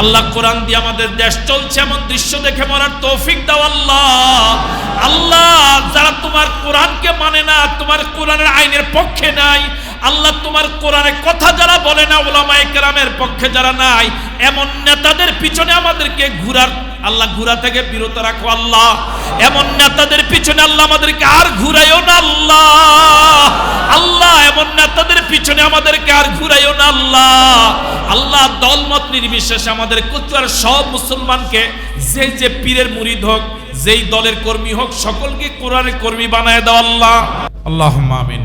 আল্লাহ কোরআন দিয়ে আমাদের দেশ চলছে, এমন দৃশ্য দেখে মরার তৌফিক দাও আল্লাহ। আল্লাহ, যারা তোমার কোরআনকে মানে না, তোমার কোরআনের আইনের পক্ষে নাই, আল্লাহ তোমার কোরআনের কথা যারা বলে না, ওলামায়ে কেরামের পক্ষে যারা নাই, এমন নেতাদের পিছনে আমাদেরকে ঘুরার, আল্লাহ ঘুরা থেকে বিরত রাখো আল্লাহ। এমন নেতাদের পিছনে আল্লাহ আমাদেরকে আর ঘুরাইও না আল্লাহ। আল্লাহ, এমন নেতাদের পিছনে আমাদেরকে আর ঘুরাইও না আল্লাহ আল্লাহ দলমত নির্বিশেষে আমাদের কুচুয়ার সব মুসলমানকে যে যে পীরের মুরিদ হোক যেই দলের কর্মী হোক সকলকে কোরআনের কর্মী বানায় দাও আল্লাহ আল্লাহ আমিন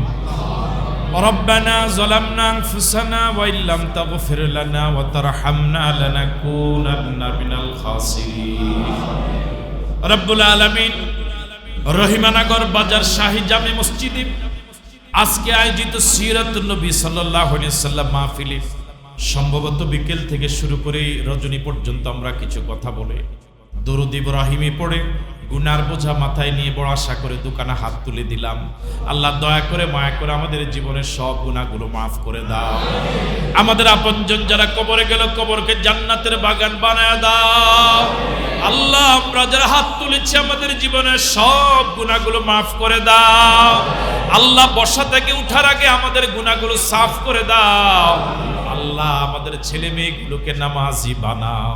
ربنا ظلمنا انفسنا وان لم تغفر لنا وترحمنا لنكونن من الخاسرين رب العالمين রহিমানগর বাজার শাহী জামে মসজিদে আজকে আয়োজিত সিরাত নবী আলাইহি সাল্লাম মাহফিলে সম্ভবত বিকেল থেকে শুরু করে রজনী পর্যন্ত আমরা কিছু কথা বলে, দরুদ ইব্রাহিমে পড়ে, গুনার বোঝা মাথায় নিয়ে বড় আশা করে দোকানে হাত তুলে দিলাম। আল্লাহ দয়া করে, মায়া করে আমাদের জীবনের সব গুণাগুলো মাফ করে দাও। আমাদের আপনজন যারা কবরে গেল, কবরকে জান্নাতের বাগান বানায় দাও। আল্লাহ, আমরা যারা হাত তুলেছি, আমাদের জীবনের সব গুণাগুলো মাফ করে দাও। আল্লাহ বর্ষা থেকে উঠার আগে আমাদের গুণাগুলো সাফ করে দাও। আল্লাহ আমাদের ছেলে মেয়েগুলোকে নামাজি বানাও।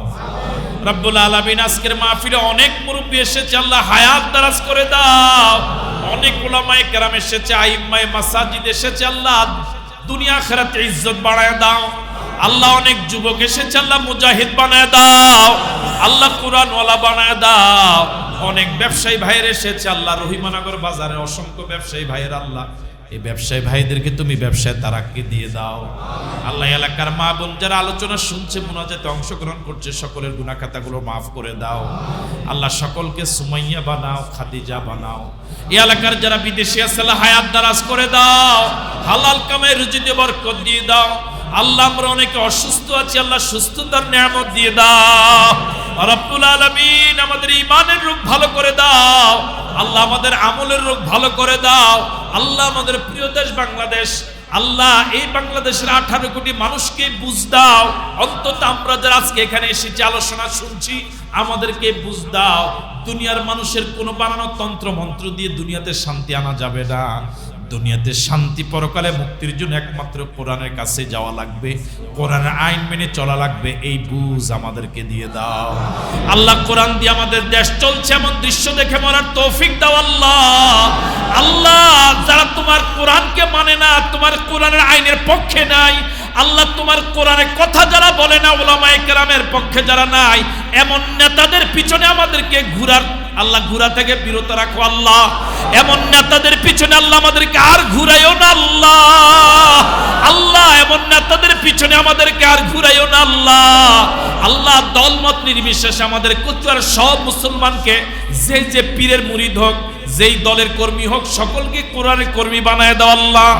রব্বুল আলমিন আজকের মাহফিলে অনেক মুরব্বী এসেছে, আল্লাহ হায়াত দারাজ করে দাও। অনেক ওলামায়ে কেরাম এসেছে, আইম্মায়ে মাসাজিদ এসেছে, আল্লাহ দুনিয়া আখিরাতে ইজ্জত বাড়ায় দাও। আল্লাহ অনেক যুবক এসেছে, আল্লাহ মুজাহিদ বানায় দাও। আল্লাহ কোরআনওয়ালা বানায় দাও। অনেক ব্যবসায়ী ভাইয়ের এসেছে, আল্লাহ রহিমানগর বাজারে অসংখ্য ব্যবসায়ী ভাইয়ের আল্লাহ। এই ব্যবসায়ী ভাইদেরকে তুমি ব্যবসায় তারাকে দিয়ে দাও। আল্লাহ এলাকার মা বোন যারা আলোচনা শুনছে, মোনাজাতে অংশগ্রহণ করছে, সকলের গুণা খাতাগুলো মাফ করে দাও। আল্লাহ সকলকে সুমাইয়া বানাও, খাদিজা বানাও। এই এলাকার যারা বিদেশি আছে হায়াত দারাজ করে দাও। হালাল কামে রুজিতে বরকত দিয়ে দাও। আল্লাহ আমরা অনেকে অসুস্থ আছি, আল্লাহ সুস্থতার নিয়ামত দিয়ে দাও। রব্বুল আলামিন আমাদের ইমানের রূপ ভালো করে দাও। আল্লাহ আমাদের আমলের রূপ ভালো করে দাও। আল্লাহ আমাদের প্রিয় দেশ বাংলাদেশ। আল্লাহ এই বাংলাদেশের আঠারো কোটি মানুষকে বুঝ দাও। অন্তত আমরা যারা আজকে এখানে এসেছি, আলোচনা শুনছি, আমাদেরকে বুঝ দাও। দুনিয়ার মানুষের কোনো বানানো তন্ত্র মন্ত্র দিয়ে দুনিয়াতে শান্তি আনা যাবে না। দুনিয়াতে শান্তি পরকালে মুক্তির জন্য একমাত্র কোরআনের কাছে যাওয়া লাগবে। কোরআনের আইন মেনে চলা লাগবে। এই বুঝ আমাদেরকে দিয়ে দাও। আল্লাহ কোরআন দিয়ে আমাদের দেশ চলছে এমন দৃশ্য দেখে মরার তৌফিক দাও আল্লাহ। আল্লাহ, যারা তোমার কোরআনকে মানে না, তোমার কোরআনের আইনের পক্ষে নাই আল্লাহ তোমার কোরআনে কথা যারা বলে না ওলামায়ে কেরামের পক্ষে যারা নাই, এমন নেতাদের পিছনে আমাদেরকে ঘুরার, আল্লাহ ঘুরা থেকে বিরত রাখো আল্লাহ। এমন নেতাদের পিছনে আল্লাহ আমাদেরকে আর ঘুরাইও না আল্লাহ। আল্লাহ, এমন নেতাদের পিছনে আমাদেরকে আর ঘুরাইও না আল্লাহ। আল্লাহ দলমত নির্বিশেষে আমাদের কুচুয়ার সব মুসলমানকে যে যে পীরের মুরিদ হোক, যেই দলের কর্মী হোক, সকলকে কোরআনের কর্মী বানায় দাও আল্লাহ।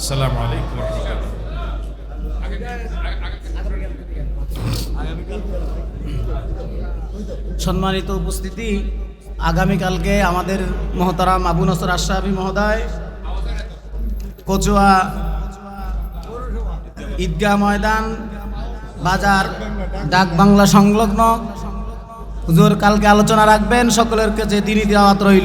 আসসালামু আলাইকুম সম্মানিত উপস্থিতি, আগামীকালকে আমাদের মহতারাম আবু নসর আশরাফি মহোদয়, কচুয়া ঈদগাহ ময়দান, বাজার, ডাক বাংলা সংলগ্ন। হুজুর, কালকে আলোচনা রাখবেন, সকলের কাছে দিনই দেওয়াত রইল।